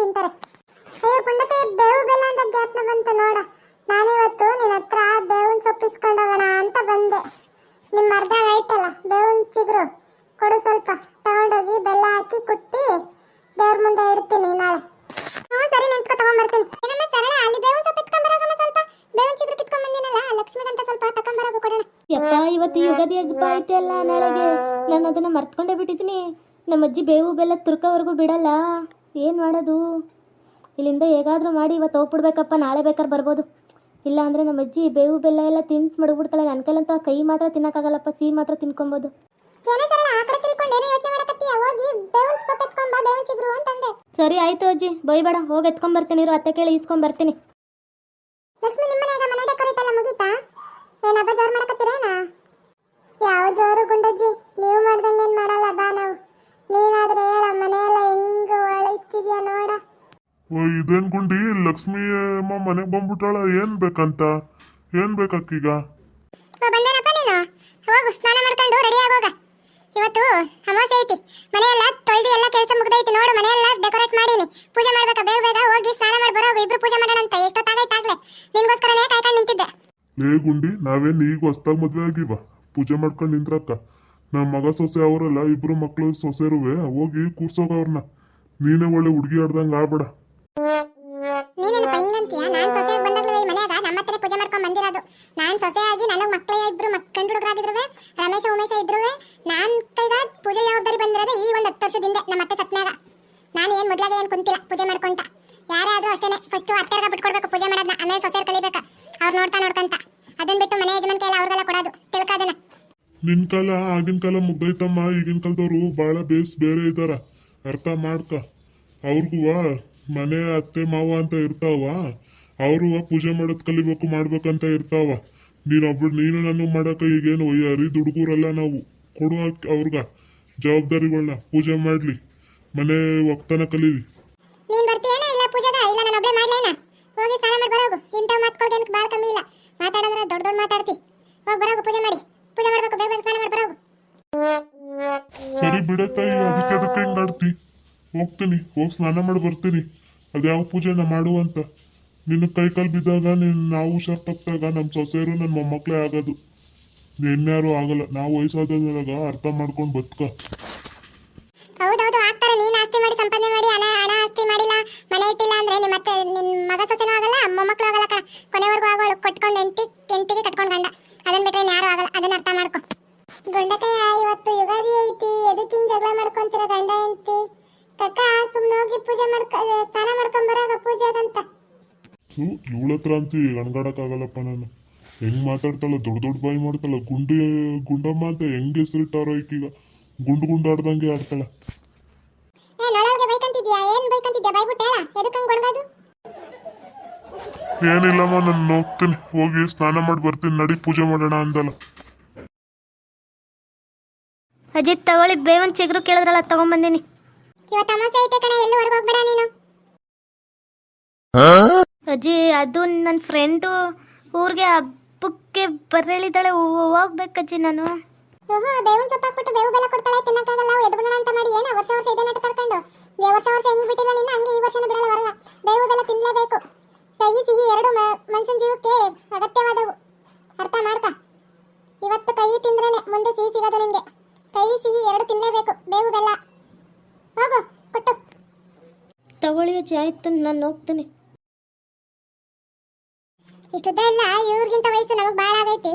ತಿಂತಾರೆ. ಅಯ್ಯೋ, ಪುಂಡತೆ, ಬೇವು ಬೆಲ್ಲ ಅಂತ ಜ್ಞಾಪನ ಬಂತು ನೋಡ. ನಾನಿವತ್ತು ನಿನ್ನ ಹತ್ರ ಬೇವಿನ ಸೊಪ್ಪು ಇಸ್ಕೊಂಡೋಗೋಣ ಅಂತ ಬಂದೆ. ನಿಮ್ಮ ಅರ್ಧ ಐತಲ್ಲ ಬೇವನ್ ಚಿಗುರು. ಕೊಡು ಸ್ವಲ್ಪ. ತಗೊಂಡೋಗಿ ಬೆಲ್ಲ ಹಾಕಿ ಕುಟ್ಟಿ ದೇವ್ರ ಮುಂದೆ ಇಡ್ತೀನಿ ನಾಳೆ. ಸರಿ ಏನಮ್ಮ ಅಲ್ಲಿ ಸ್ವಲ್ಪ? ಯಪ್ಪ, ಇವತ್ತು ಯುಗಾದಿ ಹಬ್ಬ ಐತೆ ಅಲ್ಲ ನಾಳೆಗೆ. ನಾನು ಅದನ್ನ ಮರ್ತ್ಕೊಂಡೇ ಬಿಟ್ಟಿದ್ದೀನಿ. ನಮ್ಮ ಅಜ್ಜಿ ಬೇವು ಬೆಲ್ಲ ತುರ್ಕೋವರೆಗೂ ಬಿಡಲ್ಲ. ಏನು ಮಾಡೋದು? ಇಲ್ಲಿಂದ ಹೇಗಾದರೂ ಮಾಡಿ ಇವತ್ತು ಹೋಗ್ಬಿಡ್ಬೇಕಪ್ಪ ನಾಳೆ ಬೇಕಾದ್ರೆ ಬರ್ಬೋದು. ಇಲ್ಲ ಅಂದರೆ ನಮ್ಮ ಅಜ್ಜಿ ಬೇವು ಬೆಲ್ಲ ಎಲ್ಲ ತಿನ್ಸ್ ಮಡಗ್ಬಿಡ್ತಾಳೆ ನನ್ನ ಕೈಲಂತ ಕೈ ಮಾತ್ರ ತಿನ್ನಕ್ಕಾಗಲ್ಲಪ್ಪ ಸಿಹಿ ಮಾತ್ರ ತಿನ್ಕೊಬೋದು. ಸರಿ ಆಯ್ತು ಅಜ್ಜಿ ಬೈಬೇಡ ಹೋಗಿ ಎತ್ಕೊಂಬರ್ತೀನಿ ಇರು ಅತ್ತೆ ಕೇಳಿ ಇಸ್ಕೊಂಬರ್ತೀನಿ ಲಕ್ಷ್ಮಿ ನಿಮ್ಮ ಮನೆಯಾಗ ಮನೆ ಡೆಕೋರೇಟ್ ಎಲ್ಲ ಮುಗೀತಾ? ಏನ್ ಹಬ್ಬ ಮಾಡಕತ್ತೀರೇನ ಯಾವ ಜೋರು ಗುಂಡಜ್ಜಿ ನೀವು ಮಾಡ್ದಂಗೆ ಏನ್ ಮಾಡಲ್ಲ ಬಾ ನಾವು ನೀನಾದ್ರೆ ಹೇಳ ಮನೆಯೆಲ್ಲ ಹೆಂಗ್ ಒಳಸ್ತಿದ್ಯಾ ನೋಡ ಓ ಇದೇನ್ ಗುಂಡಿ ಲಕ್ಷ್ಮಿ ಅಮ್ಮ ಮನೆಗ್ ಬಂದ್ಬಿಟ್ಟಾಳ. ಏನ್ ಬೇಕಂತ? ಏನ್ ಬೇಕಾಕೀಗ? ಬಂದೇನಪ್ಪ ನೀನು? ಹೋಗು ಸ್ನಾನ ಮಾಡ್ಕೊಂಡು ರೆಡಿ ಆಗೋಗ ಇವತ್ತು ಅಮಾವಾಸ್ಯೆ ಐತಿ. ಮನೆಯೆಲ್ಲ ತೊಳೆದು ಎಲ್ಲ ಕೆಲಸ ಮುಗ್ದೈತಿ. ನೋಡು ಮನೆಯೆಲ್ಲ ಡೆಕೋರೇಟ್ ಮಾಡೀನಿ. ಪೂಜೆ ಮಾಡ್ಬೇಕಾ? ಬೇಗ ಬೇಗ ಹೋಗಿ ಸ್ನಾನ ಮಾಡಿ ಬರೋಗು ಇಬ್ರು ಪೂಜೆ ಮಾಡೋಣ ಅಂತ ಎಷ್ಟೊತ್ತಾಗೈತಾಗ್ಲೇ? ನಿನ್ಗೋಸ್ಕರನೇ ಕಾಯ್ಕೊಂಡು ನಿಂತಿದ್ದೆ. ಲೇ ಗುಂಡಿ ನಾವೇನ್ ಈಗ ಹೊಸ್ದಾಗ ಮದ್ವೆ ಆಗಿವ? ಪೂಜೆ ಮಾಡ್ಕೊಂಡು ನಿಂತ್ರಕ್ಕ ನಮ್ಮ ಮಗ ಸೊಸೆ ಅವರೆಲ್ಲ ಇಬ್ರು ಮಕ್ಳು ಸೊಸೆರುವೆ. ಹೋಗಿ ಕೂರ್ಸೋಗ ಅವ್ರನ್ನ ನೀನೇ ಒಳ್ಳೆ ಹುಡುಗಿ ಆಡ್ದಂಗೆ ಆಡ್ಬೇಡ ಒಂದ್ ಹತ್ತು ವರ್ಷದಿಂದ ನಮ್ಮ ಅತ್ತೆ ಸತ್ನಾಗ. ನಾನು ಏನು ಮೊದಲಾಗೆ ಏನು ಕುಂತಿಲ್ಲ ಪೂಜೆ ಮಾಡ್ಕೊಂತ. ಯಾರೇ ಆದ್ರೂ ಅಷ್ಟೇನೆ ಫಸ್ಟ್ ಅತ್ತೆರ್ಗ ಬಿಟ್ಕೊಡ್ಬೇಕು, ಪೂಜೆ ಮಾಡೋದನ್ನ ಆಮೇಲೆ ಸೊಸೆ ಕಲಿಬೇಕು. ಅವ್ರು ನೋಡ್ತಾ ನೋಡ್ಕೊಂತ. ಅದನ್ನ ಬಿಟ್ಟು ಮನೆ ಯಜಮಾನ್ ಕೈಲ ಅವ್ರಿಗೆಲ್ಲ ಕೊಡೋದು, ತಿಳ್ಕಾದನ. ನಿನ್ ಕಾಲ, ಆಗಿನ ಕಾಲ ಮುಗ್ದೈತಮ್ಮ ಈಗಿನ ಕಾಲದವರು ಭಾಳ ಬೇಸ್ ಬೇರೆ ಇದ್ದಾರ ಅರ್ಥ ಮಾಡ್ಕ. ಅವ್ರಿಗೂ ಮನೆ ಅತ್ತೆ ಮಾವ ಅಂತ ಇರ್ತಾವ. ಅವರು ಪೂಜೆ ಮಾಡೋದು ಕಲಿಬೇಕು, ಮಾಡ್ಬೇಕಂತ ಇರ್ತಾವ. ನೀನೊಬ್ಬ ನೀನು ನಾನು ಮಾಡಕ ಈಗೇನು ಅರಿ ದುಡುಗೂರಲ್ಲ ನಾವು. ಕೊಡುವ ಅವ್ರಿಗ. ಜವಾಬ್ದಾರಿಗಳನ್ನ ಪೂಜೆ ಮಾಡ್ಲಿ. ಮನೆ ಒಕ್ತನ ಕಲೀಲಿ. ನೀನ್ ಬರ್ತೀಯೇನ? ಇಲ್ಲ ಪೂಜೆಗ? ಇಲ್ಲ ನಾನು ಒಬ್ಳೆ ಮಾಡ್ಲೇನ? ಹೋಗಿ ಸ್ನಾನ ಮಾಡಿ ಬರೋಗು. ಇಂಥ ಮಾತ್ಕೊಳ್ಗೆ ಏನಕ್ಕೆ ಭಾಳ ಕಮ್ಮಿ ಇಲ್ಲ. ಮಾತಾಡಂದ್ರೆ ದೊಡ್ಡ ದೊಡ್ಡ ಮಾತಾಡ್ತಿ. ಹೋಗಿ ಬರೋಗು ಪೂಜೆ ಮಾಡಿ. ಪೂಜೆ ಮಾಡ್ಬೇಕು ಬೇಗ ಬೇಗ ಸ್ನಾನ ಮಾಡಿ ಬರೋಗು. ಸರಿ ಬಿಡತ್ತ ಅದಕ್ಕೆ ಅದಕ್ಕೆ ಹೆಂಗ್ ಆಡ್ತಿ. ಹೋಗ್ತೀನಿ ಹೋಗಿ ಸ್ನಾನ ಮಾಡಿ ಬರ್ತೀನಿ. ಅದ್ಯಾವ ಪೂಜೆನ ಮಾಡುವಂತ ನಿನ್ನ ಕೈ ಕಾಲು ಬಿದ್ದಾಗ ನಿನ್ನ ನಾವು ಹುಷಾರ್ ತಪ್ಪಾಗ ನಮ್ಮ ಸೊಸೆಯರು ನನ್ನ ಮೊಮ್ಮಕ್ಕಳೇ ಆಗೋದು. ಇನ್ಯಾರು ಆಗಲ್ಲ. ನಾವು ವಯಸ್ಸಾದಾಗ ಅರ್ಥ ಮಾಡ್ಕೊಂಡು ಬದುಕ. ಹೌದೌದು ಆಗ್ತಾರೆ. ನೀನ್ ಆಸ್ತಿ ಮಾಡಿ ಸಂಪಾದನೆ ಮಾಡಿ ಹಣ ಹಣ ಆಸ್ತಿ ಮಾಡಿಲ್ಲ ಮನೆ ಇಟ್ಟಿಲ್ಲ ಅಂದ್ರೆ ನಿಮ್ಮ ಮತ್ತೆ ನಿನ್ ಮಗ ಸೊಸೆನೂ ಆಗಲ್ಲ ಆಗಲ್ಲ ಕಣ. ಕೊನೆವರೆಗೂ ಆಗೋಳು. ಕೊಟ್ಕೊಂಡು ಎಂಟಿ ಎಂಟಿಗೆ ಕಟ್ಕೊಂಡು ಗಂಡ. ಅದನ್ನ ಬಿಟ್ರೆ ಯಾರು ಆಗಲ್ಲ. ಅದನ್ನ ಅರ್ಥ ಮಾಡ್ಕೊ. ಗಂಡಕಯ್ಯ ಇವತ್ತು ಯುಗಾದಿ ಐತಿ. ಜಗಳ ಮಾಡ್ಕೊಂತೀರ ಗಂಡ ಕಕ್ಕ ಹೋಗಿ ಪೂಜೆ ಮಾಡ್ಕ ಸ್ನಾನ ಮಾಡ್ಕೊಂಡ್ ಬರಾಗ ಪೂಜೆಗಂತ ಸೊ ಇವಳ ಹತ್ರ ಅಂತೂ ಅಣಗಾಡಕ್ಕಾಗಲ್ಲಪ್ಪ ನಾನು. ಹೆಂಗ್ ಮಾತಾಡ್ತಾಳ ದೊಡ್ಡ ದೊಡ್ಡ ಬಾಯಿ ಮಾಡ್ತಾಳ ಗುಂಡಿ ಗುಂಡಮ್ಮ ಅಂತ ಹೆಂಗ್ ಹೆಸರಿಟ್ಟಾರೋ ಈಕೀಗ. ಗುಂಡು ಗುಂಡು ಆಡ್ದಂಗೆ ಆಡ್ತಾಳ ಏನಿಲ್ಲಮ್ಮ ನಾನು ಹೋಗ್ತೀನಿ. ಹೋಗಿ ಸ್ನಾನ ಮಾಡಿ ಬರ್ತೀನಿ. ನಡಿ ಪೂಜೆ ಮಾಡೋಣ ಅಂದಲ್ಲ. ಅಜಿತ್ ತಗೊಳ್ಳಿ. ಬೇವನ್ ಚಿಗುರು ಕೇಳಿದ್ರಲ್ಲ ತಗೊಂಬಂದಿನಿ. ಇವತ್ತು ಅಮಾಸೆ ಐತೆ ಕಣ ಎಲ್ಲೂ ಹೊರಗೆ ನೀನು? ಅಜ್ಜಿ ಅದು ನನ್ನ ಫ್ರೆಂಡು ಊರಿಗೆ ಬರಲಿದ್ದಾಳೆ ಹೋಗ್ಬೇಕಜ್ಜಿ ನಾನು. ಓಹೋ ಬೇವಿನ ಸೊಪ್ಪು ಹಾಕ್ಬಿಟ್ಟು ಬೇವು ಬೆಲ್ಲ ಕೊಡ್ತಾಳೆ ತಿನ್ನಕ್ಕಾಗಲ್ಲ ಎದ್ದು ಅಂತ ಮಾಡಿ. ಏನ ವರ್ಷ ವರ್ಷ ಇದೇ ನಾಟಕ ಕರ್ಕೊಂಡು ಏ ವರ್ಷ ವರ್ಷ ಹೆಂಗ್ ಬಿಟ್ಟಿಲ್ಲ ನಿನ್ನ? ಹಂಗೆ ಈ ವರ್ಷನೂ ಬಿಡಲ್ಲ ಹೊರಗ ಬೇವು ಬೆಲ್ಲ ತಿನ್ಲೇಬೇಕು. ಕಹಿ ಸಿಹಿ ಎರಡು ಮನುಷ್ಯನ ಜೀವಕ್ಕೆ ಅಗತ್ಯವಾದವು. ಅರ್ಥ ಮಾಡ್ತಾ? ಇವತ್ತು ಕಹಿ ತಿಂದ್ರೇನೆ ಮುಂದೆ ಸಿಹಿ ಸಿಗೋದು ನಿಂಗೆ ಕಹಿ ಸಿಹಿ ಎರಡು ತಿನ್ಲೇಬೇಕು ಬೇವು ಬೆಲ್ಲ. ಹೋಗು ಕೊಟ್ಟು. ತಗೊಳ್ಳಿ ಅಜ್ಜಿ ಆಯ್ತು ನಾನು ಹೋಗ್ತೀನಿ. ಇಷ್ಟುದ್ದ ಇಲ್ಲ ಇವ್ರಿಗಿಂತ ವಯಸ್ಸು ನಮಗೆ ಭಾಳ ಆಗೈತಿ.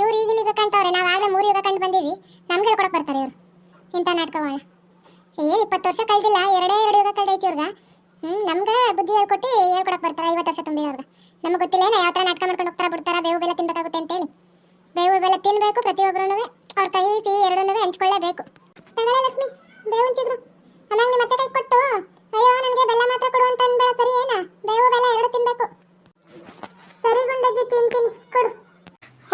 ಇವ್ರು ಈಗಿನ ಯುಗ ಕಂತವ್ರೆ ನಾವು ಆಗಲೇ ಮೂರು ಯುಗ ಕಂಡು ಬಂದೀವಿ. ನಮ್ಗೆ ಕೊಡಕ್ಕೆ ಬರ್ತಾರೆ ಇವ್ರು. ಇಂಥ ನಾಟಕಗಳನ್ನ ಏನು ಇಪ್ಪತ್ತು ವರ್ಷ ಕಳ್ದಿಲ್ಲ, ಎರಡೇ ಎರಡು ಯುಗ ಕಳ್ದೈತಿ ಇವ್ರಿಗೆ. ಹ್ಞೂ ನಮ್ಗೆ ಬುದ್ಧಿ ಹೇಳ್ಕೊಟ್ಟು ಹೇಳ್ಕೊಡಕ್ ಬರ್ತಾರೆ ಐವತ್ತು ವರ್ಷ ತುಂಬಿದವ್ರಿಗೆ ನಮಗೆ ಗೊತ್ತಿಲ್ಲ ಯಾವ ಥರ ನಾಟಕ ಮಾಡ್ಕೊಂಡು ಹೋಗ್ತಾರ, ಬಿಡ್ತಾರ, ಬೇವು ಬೆಲ್ಲ ತಿನ್ಬೇಕಾಗುತ್ತೆ ಅಂತೇಳಿ. ಬೇವು ಬೆಲ್ಲ ತಿನ್ನಬೇಕು ಪ್ರತಿಯೊಬ್ಬರೂ ಅವ್ರ ಕೈ ಸಿಹಿ ಎರಡನ್ನೂ ಹಂಚ್ಕೊಳ್ಳೇಬೇಕು ತಗೊಳ್ಳೆ ಲಕ್ಷ್ಮಿ ಬೇವಿನ ಚಿಗುರು ಆಮೇಲೆ ನಿಮ್ಮ ಮತ್ತೆ ಕೈ ಕೊಟ್ಟು ಅಯ್ಯೋ ನನಗೆ ಬೆಲ್ಲ ಮಾತ್ರ ಕೊಡು ಅಂತ ಅನ್ಬೇಡ ಸರಿ ಏನ ಬೇವು ಬೆಲ್ಲ ಎರಡು ತಿನ್ಬೇಕು ಸರಿ ಗುಂಡಜ್ಜಿ ತಿಂತೀನಿ ಕೊಡು